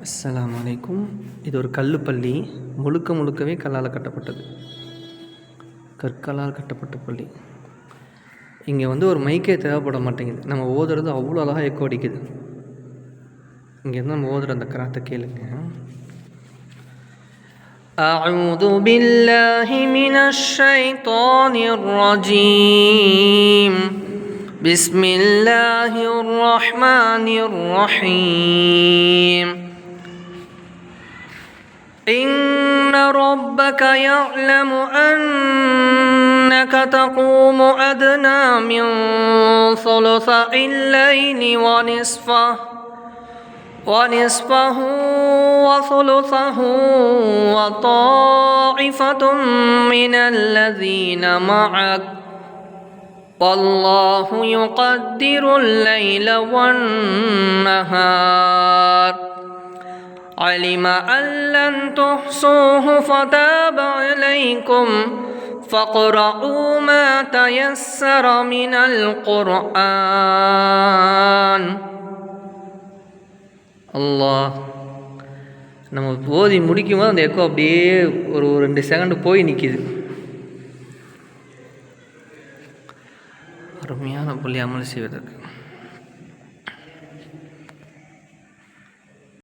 அஸ்ஸலாமு அலைக்கும் இது ஒரு கல்லு பள்ளி முழுக்க முழுக்கவே கல்லால் கட்டப்பட்டது கற்களால் கட்டப்பட்ட பள்ளி இங்கே வந்து ஒரு மைக்கே தேவைப்பட மாட்டேங்குது நம்ம ஓதுறது அவ்வளோ அழகாக எக்கோ அடிக்குது இங்கேருந்து நம்ம ஓதுற அந்த கிராத்தை கேளுங்க أعوذ بالله من الشيطان الرجيم بسم الله الرحمن الرحيم إن ربك يعلم أنك تقوم أدنى من ثلثي الليل ونصفه ونصفه وثلثه وطائفة من الذين معك. والله يقدر الليل والنهار. علم أن لن تحصوه فتاب عليكم فاقرؤوا ما تيسر من القرآن அல்லாஹ் நம்ம ஓதி முடிக்கும் போது அந்த எக்கோ அப்படியே ஒரு ஒரு ரெண்டு செகண்டு போய் நிற்கிது அருமையான புள்ளி அமல் செய்வதற்கு